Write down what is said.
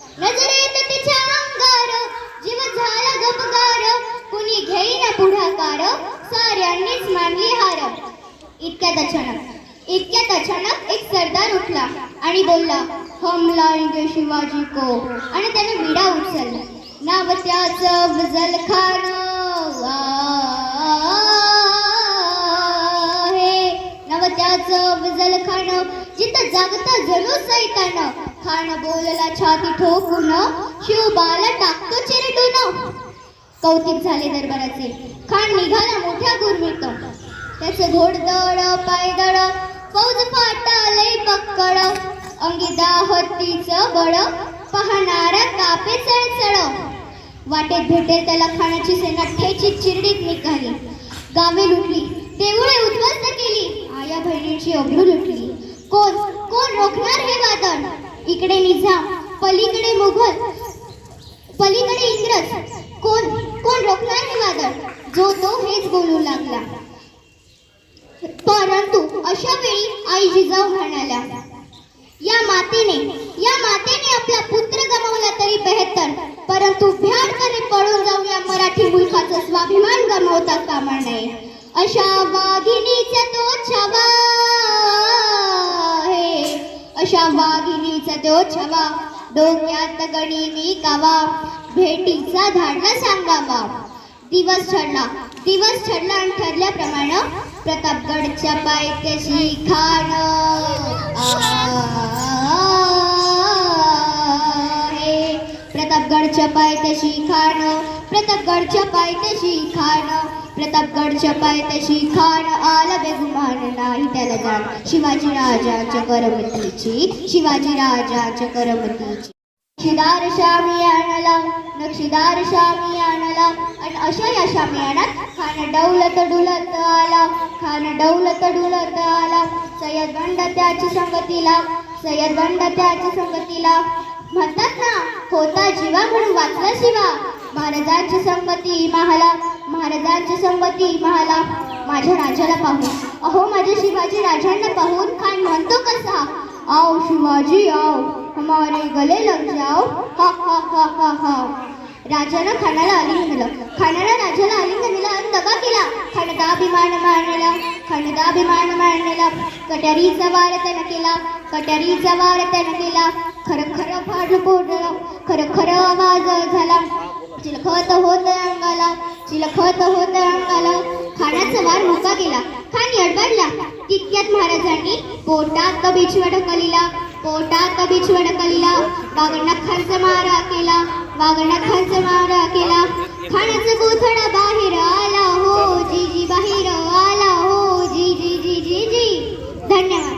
नजरेत तिच्या अंगार जीव झाला गपगार कुणी घेईना पुढाकार साऱ्यांनीच मानली हार. इतक्यात अचानक इतक्यात अचानक एक सरदार उठला आणि बोलला हम लाएंगे शिवाजी को. आणि त्याने विडा उचलला. नाव त्याचं अफजल खान. आहे. नव त्याचं अफजल खान. जिथं जागता जणू सैतान. खान बोलला छाती ठोकून शिवबाला टाकतो चिरडून. कौतिक झाले दरबाराचे. खान निघाला मोठ्या गुरमीत त्याचे घोडदळ पायदळ फौज फाटालय पक्कड. अंगी दाहतीच बळ पाहणारा कापे चळचळ. वाटेत भेटेल त्याला खाण्याची सेना ठेची चिरडीत निघाली. गावे लुटली देऊळे उद्ध्वस्त केली. आया बहिणीची अब्रू लुटली. कोण कोण रोखणार हे इकडे निझाम पलीकडे मुघल. पलीकडे इंग्रज. कोण? कोण रोखणार हे वादळ? जो तो हेच बोलू लागला. परंतु अशा वेळी आई जिजाऊ म्हणाल्या या मातेने या मातेने आपला पुत्र गमावला तरी बेहतर. परंतु भ्याडपणे पळून जाऊन या मराठी मुलखाचा स्वाभिमान गमावता कामा नये. अशा वाघिणीच्या तो वाघिणीचा तो छवा डोक्यात गणिनी मी कावा भेटीचा धाडला सांगावा दिवस ठरला दिवस ठरला आणि ठरल्याप्रमाणे प्रतापगडच्या पायथ्याशी खाण प्रतापगडच्या पायथ्याशी खाण प्रतापगडच्या पायथ्याशी खाण प्रतापगडच्या पायथ्याशी खाण आला बेगुमान नाही त्याला जाण. शिवाजी राजाच्या करमतीची शिवाजी राजाच्या करमतीची. नक्षीदार शामी आणला नक्षीदार शामी आणला आणि अशा या शामियानात खान डौलत डुलत आला खान डौलत डुलत आला. सय्यद बंड त्याची संगतीला सय्यद बंड त्याची संगतीला. म्हणतात ना होता जीवा म्हणून वाचला शिवा. महाराजांची संगती महाला महाराजांची संगती महाला माझ्या राजाला पाहून. अहो माझ्या शिवाजी राजांना पाहून खान म्हणतो कसा? आओ शिवाजी आओ हमारे गले लग जाओ. हा हा हा हा हा. राजानं खानाला आलिंगन दिलं. खानाला राजाला आलिंगन दिलं आणि दगा केला. खानदा अभिमान मांडला खानदा अभिमान मांडला कट्यारीचा वार त्यानं केला कटारीचा वार त्यानं केला. खरं खरं फाड पोडलं खरं खरं आवाज झाला. चिलखत होत अंगाला चिलखत होत अंगाला. खाण्याचा वार मुका गेला खान अडबडला. तितक्यात महाराजांनी? पोटात बिछवड कलिला. पोटात बिछवड कलिला. वागणा खर्च मारा केला. वागणा खर्च मारा केला. खाण्याचं गोथड बाहेर आला हो. जी जी बाहेर आला हो. जी जी जी जी जी. धन्यवाद.